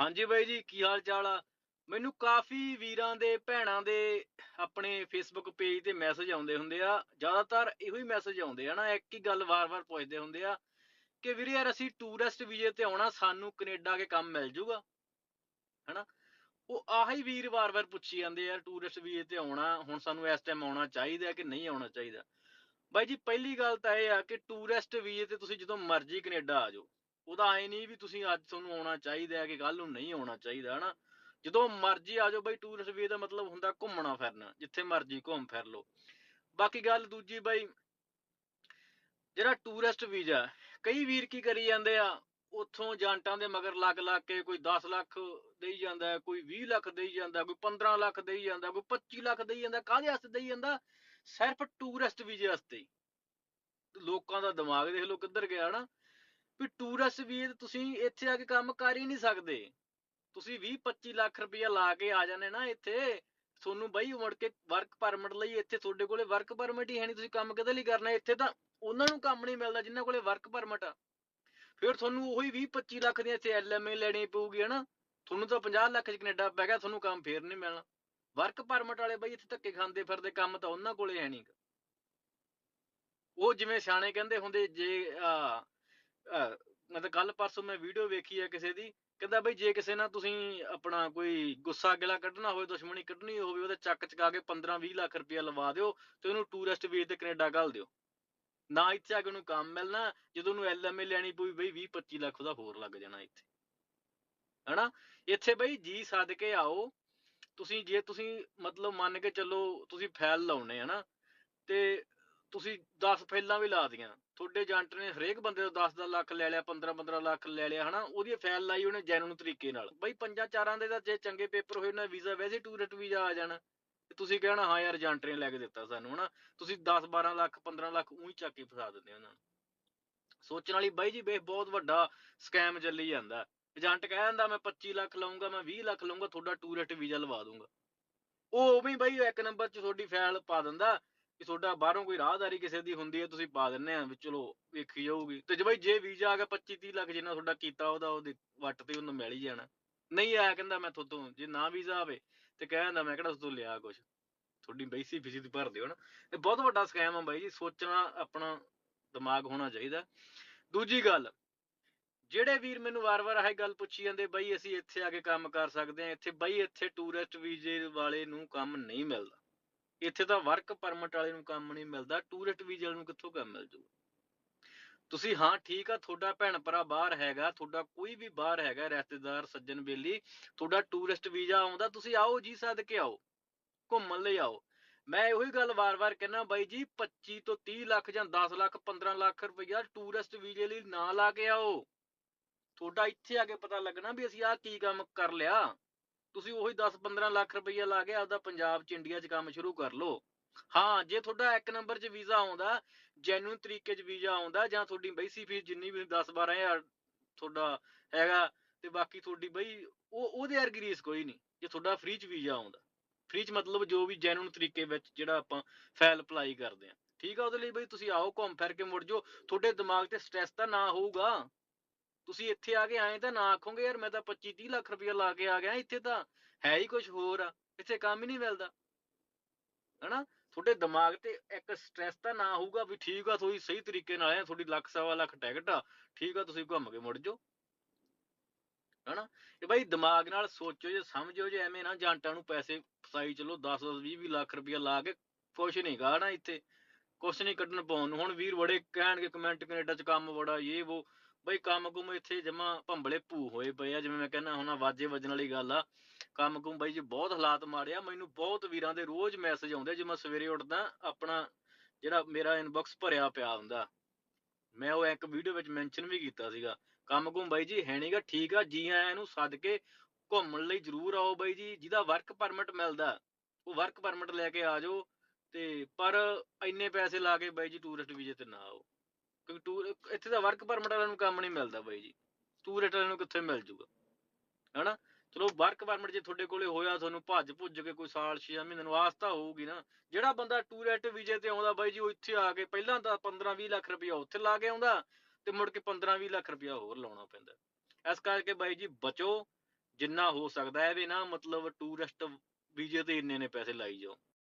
ਹਾਂਜੀ ਬਾਈ ਜੀ, ਕੀ ਹਾਲ ਚਾਲ ਆ? ਮੈਨੂੰ ਕਾਫੀ ਵੀਰਾਂ ਦੇ, ਭੈਣਾਂ ਦੇ ਆਪਣੇ ਫੇਸਬੁੱਕ ਪੇਜ ਤੇ ਮੈਸੇਜ ਆਉਂਦੇ ਹੁੰਦੇ ਆ। ਜ਼ਿਆਦਾਤਰ ਇਹੋ ਹੀ ਮੈਸੇਜ ਆਉਂਦੇ ਆ ਨਾ, ਇੱਕ ਹੀ ਗੱਲ ਵਾਰ-ਵਾਰ ਪੁੱਛਦੇ ਹੁੰਦੇ ਆ ਕਿ ਵੀਰੇ ਯਾਰ ਅਸੀਂ ਟੂਰਿਸਟ ਵੀਜ਼ੇ ਤੇ ਆਉਣਾ, ਸਾਨੂੰ ਕੈਨੇਡਾ ਕੇ ਕੰਮ ਮਿਲ ਜੂਗਾ? ਹਨਾ? ਉਹ ਆਹੀ ਵੀਰ ਵਾਰ-ਵਾਰ ਪੁੱਛੀ ਜਾਂਦੇ ਆ ਟੂਰਿਸਟ ਵੀਜ਼ੇ ਤੇ ਆਉਣਾ, ਹੁਣ ਸਾਨੂੰ ਇਸ ਟਾਈਮ ਆਉਣਾ ਚਾਹੀਦਾ ਕਿ ਨਹੀਂ ਆਉਣਾ ਚਾਹੀਦਾ? ਬਾਈ ਜੀ, ਪਹਿਲੀ ਗੱਲ ਤਾਂ ਇਹ ਆ ਕਿ ਟੂਰਿਸਟ ਵੀਜ਼ੇ ਤੇ ਤੁਸੀਂ ਜਦੋਂ ਮਰਜ਼ੀ ਕੈਨੇਡਾ ਆ ਜਾਓ। ਉਹਦਾ ਐ ਨਹੀਂ ਵੀ ਤੁਸੀਂ ਅੱਜ ਤੁਹਾਨੂੰ ਆਉਣਾ ਚਾਹੀਦਾ ਹੈ ਕਿ ਕੱਲ ਨੂੰ ਨਹੀਂ ਆਉਣਾ ਚਾਹੀਦਾ, ਹਨਾ? ਜਦੋਂ ਮਰਜ਼ੀ ਆ ਜਾਓ ਬਾਈ ਟੂਰਿਸਟ ਵੀਜ਼ੇ ਦਾ ਮਤਲਬ ਹੁੰਦਾ ਘੁੰਮਣਾ ਫਿਰਨਾ, ਜਿੱਥੇ ਮਰਜ਼ੀ ਘੁੰਮ ਫਿਰ ਲਓ। ਬਾਕੀ ਗੱਲ ਦੂਜੀ ਬਾਈ, ਜਿਹੜਾ ਟੂਰਿਸਟ ਵੀਜ਼ਾ, ਕਈ ਵੀਰ ਕੀ ਕਰੀ ਜਾਂਦੇ ਆ, ਉੱਥੋਂ ਏਜੰਟਾਂ ਦੇ ਮਗਰ ਲੱਗ ਲੱਗ ਕੇ ਕੋਈ 10 ਲੱਖ ਦੇਈ ਜਾਂਦਾ, ਕੋਈ 20 ਲੱਖ ਦੇਈ ਜਾਂਦਾ, ਕੋਈ 15 ਲੱਖ ਦੇਈ ਜਾਂਦਾ, ਕੋਈ 25 ਲੱਖ ਦੇਈ ਜਾਂਦਾ, ਕਾਹਦੇ ਵਾਸਤੇ ਦੇਈ ਜਾਂਦਾ? ਸਿਰਫ ਟੂਰਿਸਟ ਵੀਜ਼ੇ ਵਾਸਤੇ। ਲੋਕਾਂ ਦਾ ਦਿਮਾਗ ਦੇਖ ਲਓ ਕਿੱਧਰ ਗਿਆ ਨਾ ਵੀ ਟੂਰਿਸਟ ਵੀਰ ਤੁਸੀਂ ਇੱਥੇ ਆ ਕੇ ਕੰਮ ਕਰ ਹੀ ਨਹੀਂ ਸਕਦੇ। ਤੁਸੀਂ 20 25 ਲੱਖ ਰੁਪਇਆ ਲਾ ਕੇ ਆ ਜਾਂਦੇ ਨਾ ਇੱਥੇ। ਤੁਹਾਨੂੰ ਬਈ ਮੁੜ ਕੇ ਵਰਕ ਪਰਮਿਟ ਲਈ ਇੱਥੇ ਤੁਹਾਡੇ ਕੋਲੇ ਵਰਕ ਪਰਮਿਟ ਹੀ ਹੈ ਨਹੀਂ, ਤੁਸੀਂ ਕੰਮ ਕਿਹਦੇ ਲਈ ਕਰਨਾ? ਇੱਥੇ ਤਾਂ ਉਹਨਾਂ ਨੂੰ ਕੰਮ ਨਹੀਂ ਮਿਲਦਾ ਜਿਨ੍ਹਾਂ ਕੋਲੇ ਵਰਕ ਪਰਮਿਟ ਆ। ਫਿਰ ਤੁਹਾਨੂੰ ਉਹੀ 20 25 ਲੱਖ ਦੀ ਇੱਥੇ ਐਲਐਮਏ ਲੈਣੀ ਪਊਗੀ, ਹਨਾ? ਤੁਹਾਨੂੰ ਤਾਂ 50 ਲੱਖ ਚ ਕੈਨੇਡਾ ਪੈ ਗਿਆ, ਤੁਹਾਨੂੰ ਕੰਮ ਫੇਰ ਨਹੀਂ ਮਿਲਣਾ। ਵਰਕ ਪਰਮਿਟ ਵਾਲੇ ਬਈ ਇੱਥੇ ਧੱਕੇ ਖਾਂਦੇ ਫਿਰਦੇ, ਕੰਮ ਤਾਂ ਉਹਨਾਂ ਕੋਲੇ ਹੈ ਨਹੀਂ ਉਹ ਜਿਵੇਂ ਸਿਆਣੇ ਕਹਿੰਦੇ ਹੁੰਦੇ, ਜੇ ਮਤਲਬ ਕੱਲ ਪਰਸੋਂ ਮੈਂ ਵੀਡੀਓ ਵੇਖੀ ਹੈ ਕਿਸੇ ਦੀ, ਕਹਿੰਦਾ ਬਈ ਜੇ ਕਿਸੇ ਨਾਲ ਤੁਸੀਂ ਆਪਣਾ ਕੋਈ ਗੁੱਸਾ ਗਿਲਾ ਕੱਢਣਾ ਹੋਵੇ, ਦੁਸ਼ਮਣੀ ਕੱਢਣੀ ਹੋਵੇ, ਉਹਦੇ ਚੱਕ ਚਕਾ ਕੇ 15 20 ਲੱਖ ਰੁਪਇਆ ਲਵਾ ਦਿਓ ਤੇ ਉਹਨੂੰ ਟੂਰਿਸਟ ਵੀਜ਼ੇ ਤੇ ਕੈਨੇਡਾ ਘੱਲ ਦਿਓ। ਨਾ ਇੱਥੇ ਆ ਕੇ ਉਹਨੂੰ ਕੰਮ ਮਿਲਣਾ, ਜਦੋਂ ਉਹਨੂੰ ਐਲਐਮਏ ਲੈਣੀ ਪਊ ਬਈ 20 25 ਲੱਖ ਉਹਦਾ ਹੋਰ ਲੱਗ ਜਾਣਾ ਇੱਥੇ। ਹਨਾ? ਇੱਥੇ ਬਈ ਜੀ ਸੱਦ ਕੇ ਆਓ, ਤੁਸੀਂ ਜੇ ਤੁਸੀਂ ਮਤਲਬ ਮੰਨ ਕੇ ਚੱਲੋ ਤੁਸੀਂ ਫੈਲ ਲਾਉਣੇ ਹਨਾ ਤੇ ਤੁਸੀਂ 10 ਫਾਈਲਾਂ ਵੀ ਲਾ ਦੀਆਂ ਤੁਹਾਡੇ ਏਜੰਟ ਨੇ ਹਰੇਕ ਬੰਦੇ ਤੋਂ 10 10 ਲੱਖ ਲੈ ਲਿਆ 15 15 ਲੱਖ ਲੈ ਲਿਆ, ਹਨਾ? ਉਹਦੀ ਫਾਈਲ ਲਾਈ ਉਹਨੇ ਜੈਨੂਨ ਤਰੀਕੇ ਨਾਲ। ਬਈ ਪੰਜਾਂ ਚਾਰਾਂ ਦੇ ਤਾਂ ਜੇ ਚੰਗੇ ਪੇਪਰ ਹੋਏ ਨਾ ਵੀਜ਼ਾ ਵੈਸੇ ਟੂਰਿਸਟ ਵੀਜ਼ਾ ਆ ਜਾਣਾ। ਤੇ ਤੁਸੀਂ ਕਹਿਣਾ, ਹਾਂ ਯਾਰ, ਏਜੰਟ ਨੇ ਲੈ ਕੇ ਦਿੱਤਾ ਸਾਨੂੰ, ਹਨਾ? ਤੁਸੀਂ 10 12 ਲੱਖ 15 ਲੱਖ ਉਹੀ ਚੱਕ ਕੇ ਫਸਾ ਦਿੰਦੇ ਉਹਨਾਂ ਨੂੰ। ਸੋਚਣ ਵਾਲੀ ਬਾਈ ਜੀ ਬੇ ਬਹੁਤ ਵੱਡਾ ਸਕੈਮ ਚੱਲੀ ਜਾਂਦਾ। ਏਜੰਟ ਕਹਿ ਦਿੰਦਾ, ਮੈਂ 25 ਲੱਖ ਲਵਾਂਗਾ ਮੈਂ 20 ਲੱਖ ਲਵਾਂਗਾ ਤੁਹਾਡਾ ਟੂਰਿਸਟ ਵੀਜ਼ਾ ਲਵਾ ਦੂੰਗਾ ਉਹ ਵੀ ਬਾਈ ਇੱਕ ਨੰਬਰ 'ਚ ਤੁਹਾਡੀ ਫਾਈਲ ਪਾ ਦਿੰਦਾ। ਕਿ ਤੁਹਾਡਾ ਬਾਹਰੋਂ ਕੋਈ ਰਾਹਦਾਰੀ ਕਿਸੇ ਦੀ ਹੁੰਦੀ ਹੈ, ਤੁਸੀਂ ਪਾ ਦਿੰਨੇ ਆ ਵੀ ਚਲੋ ਵੇਖੀ ਜਾਊਗੀ। ਤੇ ਜੇ ਬਾਈ ਜੇ ਵੀਜ਼ਾ ਆ ਗਿਆ 25 30 ਲੱਖ ਜਿੰਨਾ ਤੁਹਾਡਾ ਕੀਤਾ ਉਹਦਾ ਉਹਦੇ ਵੱਟ ਤੇ ਉਹਨੂੰ ਮਿਲ ਹੀ ਜਾਣਾ। ਨਹੀਂ ਆਇਆ ਕਹਿੰਦਾ ਮੈਂ ਤੁਹਾਤੋਂ, ਜੇ ਨਾ ਵੀਜ਼ਾ ਆਵੇ ਤੇ ਕਹਿੰਦਾ ਮੈਂ ਕਿਹੜਾ ਤੁਹਾਤੋਂ ਲਿਆ ਕੁਛ। ਤੁਹਾਡੀ ਬੈਸੀ ਫੀਸ ਭਰ ਦਿਓ ਨਾ। ਇਹ ਬਹੁਤ ਵੱਡਾ ਸਕੈਮ ਆ ਬਾਈ ਜੀ, ਸੋਚਣਾ ਆਪਣਾ ਦਿਮਾਗ ਹੋਣਾ ਚਾਹੀਦਾ। ਦੂਜੀ ਗੱਲ, ਜਿਹੜੇ ਵੀਰ ਮੈਨੂੰ ਵਾਰ-ਵਾਰ ਇਹ ਗੱਲ ਪੁੱਛੀ ਜਾਂਦੇ, ਬਈ ਅਸੀਂ ਇੱਥੇ ਆ ਕੇ ਕੰਮ ਕਰ ਸਕਦੇ ਹਾਂ ਇੱਥੇ ਬਈ ਇੱਥੇ ਟੂਰਿਸਟ ਵੀਜ਼ੇ ਵਾਲੇ ਨੂੰ ਕੰਮ ਨਹੀਂ ਮਿਲਦਾ। ਇੱਥੇ ਤਾਂ ਵਰਕ ਪਰਮਿਟ ਵਾਲੇ ਨੂੰ ਕੰਮ ਨਹੀਂ ਮਿਲਦਾ ਟੂਰਿਸਟ ਵੀਜ਼ੇ ਵਾਲੇ ਨੂੰ ਕਿੱਥੋਂ ਕੰਮ ਮਿਲ ਜੂ ਤੁਸੀਂ ਹਾਂ, ਠੀਕ ਆ, ਤੁਹਾਡਾ ਭੈਣ ਭਰਾ ਬਾਹਰ ਹੈਗਾ, ਤੁਹਾਡਾ ਕੋਈ ਵੀ ਬਾਹਰ ਹੈਗਾ, ਰਿਸ਼ਤੇਦਾਰ, ਸੱਜਣ ਬੇਲੀ, ਤੁਹਾਡਾ ਟੂਰਿਸਟ ਵੀਜ਼ਾ ਆਉਂਦਾ, ਤੁਸੀਂ ਆਓ ਜੀ ਸੱਦ ਆਓ, ਘੁੰਮਣ ਲਈ ਆਓ। ਮੈਂ ਉਹੀ ਗੱਲ ਵਾਰ-ਵਾਰ ਕਹਿੰਦਾ ਬਾਈ ਜੀ 25 ਤੋਂ 30 ਲੱਖ ਜਾਂ 10 ਲੱਖ 15 ਲੱਖ ਰੁਪਈਆ ਟੂਰਿਸਟ ਵੀਜ਼ੇ ਲਈ ਨਾ ਲਾ ਕੇ ਆਓ। ਤੁਹਾਡਾ ਇੱਥੇ ਆ ਕੇ ਪਤਾ ਲੱਗਣਾ ਵੀ ਅਸੀਂ ਆਹ ਕੀ ਕੰਮ ਕਰ ਲਿਆ। ਤੁਸੀਂ ਉਹੀ 10-15 ਲੱਖ ਰੁਪਈਆ ਲਾ ਕੇ ਆਪਦਾ ਪੰਜਾਬ 'ਚ ਇੰਡੀਆ 'ਚ ਕੰਮ ਸ਼ੁਰੂ ਕਰ ਲਓ। ਹਾਂ, ਜੇ ਤੁਹਾਡਾ ਇੱਕ ਨੰਬਰ 'ਚ ਵੀਜ਼ਾ ਆਉਂਦਾ ਜੈਨੂਇਨ ਤਰੀਕੇ 'ਚ ਵੀਜ਼ਾ ਆਉਂਦਾ, ਜਾਂ ਤੁਹਾਡੀ ਬੈਸੀ ਫੀਸ ਜਿੰਨੀ ਵੀ 10-12 ਤੁਹਾਡਾ ਹੈਗਾ ਤੇ ਬਾਕੀ ਤੁਹਾਡੀ ਬਈ ਉਹ, ਉਹਦੇ ਵਰਗੀ ਰੀਸ ਕੋਈ ਨਹੀਂ, ਜੇ ਤੁਹਾਡਾ ਫ੍ਰੀ 'ਚ ਵੀਜ਼ਾ ਆਉਂਦਾ। ਫ੍ਰੀ 'ਚ ਮਤਲਬ ਜੋ ਵੀ ਜੈਨੂਇਨ ਤਰੀਕੇ ਵਿੱਚ ਜਿਹੜਾ ਆਪਾਂ ਫਾਈਲ ਅਪਲਾਈ ਕਰਦੇ ਆ ਠੀਕ ਆ, ਉਹਦੇ ਲਈ ਬਈ ਤੁਸੀਂ ਆਓ, ਘੁੰਮ ਫਿਰ ਕੇ ਮੁੜ ਜਾਓ। ਤੁਹਾਡੇ ਦਿਮਾਗ ਤੇ ਸਟ੍ਰੈਸ ਤਾਂ ਨਾ ਹੋਊਗਾ। ਤੁਸੀਂ ਇੱਥੇ ਆ ਕੇ ਆਏ ਤਾਂ ਨਾ ਆਖੋਗੇ, ਯਾਰ ਮੈਂ ਤਾਂ 25 30 ਲੱਖ ਰੁਪਇਆ ਲਾ ਕੇ ਆ ਗਿਆ, ਇੱਥੇ ਤਾਂ ਹੈ ਹੀ ਕੁਝ ਹੋਰ ਆ, ਇੱਥੇ ਕੰਮ ਹੀ ਨਹੀਂ ਮਿਲਦਾ। ਹਨਾ? ਤੁਹਾਡੇ ਦਿਮਾਗ ਤੇ ਇੱਕ ਸਟ੍ਰੈਸ ਤਾਂ ਨਾ ਹੋਊਗਾ ਵੀ ਠੀਕ ਆ, ਤੁਸੀਂ ਸਹੀ ਤਰੀਕੇ ਨਾਲ ਆਏ ਤੁਹਾਡੀ ਲੱਖ ਸਵਾ ਲੱਖ ਟਿਕਟ ਆ, ਠੀਕ ਆ, ਤੁਸੀਂ ਘੁੰਮ ਕੇ ਮੁੜ ਜਾਓ। ਹਨਾ? ਇਹ ਬਾਈ ਦਿਮਾਗ ਨਾਲ ਸੋਚੋ ਜੇ, ਸਮਝੋ ਜੇ, ਐਵੇਂ ਨਾ ਜਾਂਟਾਂ ਨੂੰ ਪੈਸੇ ਫਸਾਈ ਚਲੋ 10 10 20 20 ਲੱਖ ਰੁਪਇਆ ਲਾ ਕੇ ਕੁਛ ਨਹੀਂ ਗਾ ਇੱਥੇ। ਕੁਛ ਨਹੀਂ ਕੱਢਣ ਪਾਉਣ ਨੂੰ। ਹੁਣ ਵੀਰ ਬੜੇ ਕਹਿਣਗੇ ਕਮੈਂਟ ਕੈਨੇਡਾ ਚ ਕੰਮ ਬੜਾ ਇਹ ਉਹ ਬਈ ਕੰਮ ਕੁਮ ਇੱਥੇ ਜਮਾ ਭੰਬਲੇ ਭੂ ਹੋਏ ਪਏ ਆ, ਜਿਵੇਂ ਮੈਂ ਕਹਿੰਦਾ ਹੁਣ ਵਾਜੇ ਵੱਜਣ ਵਾਲੀ ਗੱਲ ਆ। ਕੰਮ ਕੁਮ ਬਾਈ ਜੀ ਬਹੁਤ ਹਾਲਾਤ ਮਾੜੇ ਆ, ਮੈਨੂੰ ਬਹੁਤ ਵੀਰਾਂ ਦੇ ਰੋਜ਼ ਮੈਸੇਜ ਆਉਂਦੇ ਜੇ ਮੈਂ ਸਵੇਰੇ ਉੱਠਦਾ, ਆਪਣਾ ਜਿਹੜਾ ਮੇਰਾ ਇਨਬਾਕਸ ਭਰਿਆ ਪਿਆ ਹੁੰਦਾ। ਮੈਂ ਉਹ ਇੱਕ ਵੀਡੀਓ ਵਿੱਚ ਮੈਂਸ਼ਨ ਵੀ ਕੀਤਾ ਸੀਗਾ। ਕੰਮ ਕੁਮ ਬਾਈ ਜੀ ਹੈ ਨਹੀਂਗਾ ਠੀਕ ਆ, ਜੀ ਆਇਆਂ ਨੂੰ ਸੱਦ ਕੇ ਘੁੰਮਣ ਲਈ ਜ਼ਰੂਰ ਆਓ ਬਾਈ ਜੀ, ਜਿਹਦਾ ਵਰਕ ਪਰਮਿਟ ਮਿਲਦਾ, ਉਹ ਵਰਕ ਪਰਮਿਟ ਲੈ ਕੇ ਆ ਜਾਓ। ਤੇ ਪਰ ਇੰਨੇ ਪੈਸੇ ਲਾ ਕੇ ਬਾਈ ਜੀ ਟੂਰਿਸਟ ਵੀਜ਼ੇ ਤੇ ਨਾ ਆਓ। ਕਿਉਂਕਿ ਟੂਰ ਇੱਥੇ ਤਾਂ ਵਰਕ ਪਰਮਿਟ ਵਾਲਿਆਂ ਨੂੰ ਕੰਮ ਨਹੀਂ ਮਿਲਦਾ ਬਾਈ ਜੀ। ਟੂਰਿਸਟ ਵਾਲਿਆਂ ਨੂੰ ਕਿੱਥੇ ਮਿਲ ਜੂਗਾ? ਹਨਾ? ਚਲੋ ਵਰਕ ਪਰਮਿਟ ਜੇ ਤੁਹਾਡੇ ਕੋਲੇ ਹੋਇਆ, ਤੁਹਾਨੂੰ ਭੱਜ ਭੁੱਜ ਕੇ ਕੋਈ ਸਾਲ 6 ਮਹੀਨੇ ਨੂੰ ਆਸਤਾ ਹੋਊਗੀ ਨਾ। ਜਿਹੜਾ ਬੰਦਾ ਟੂਰਿਸਟ ਵੀਜ਼ੇ ਤੇ ਆਉਂਦਾ ਬਾਈ ਜੀ, ਉਹ ਇੱਥੇ ਆ ਕੇ ਪਹਿਲਾਂ ਤਾਂ 15 20 ਲੱਖ ਰੁਪਇਆ ਉੱਥੇ ਲਾ ਕੇ ਆਉਂਦਾ ਤੇ ਮੁੜ ਕੇ 15 20 ਲੱਖ ਰੁਪਇਆ ਹੋਰ ਲਾਉਣਾ ਪੈਂਦਾ। ਇਸ ਕਰਕੇ ਬਾਈ ਜੀ ਬਚੋ। ਜਿੰਨਾ ਹੋ ਸਕਦਾ ਹੈ ਵੀ ਨਾ, ਮਤਲਬ ਟੂਰਿਸਟ ਵੀਜ਼ੇ ਤੇ ਇੰਨੇ ਨੇ ਪੈਸੇ ਲਾਈ ਜਾਓ।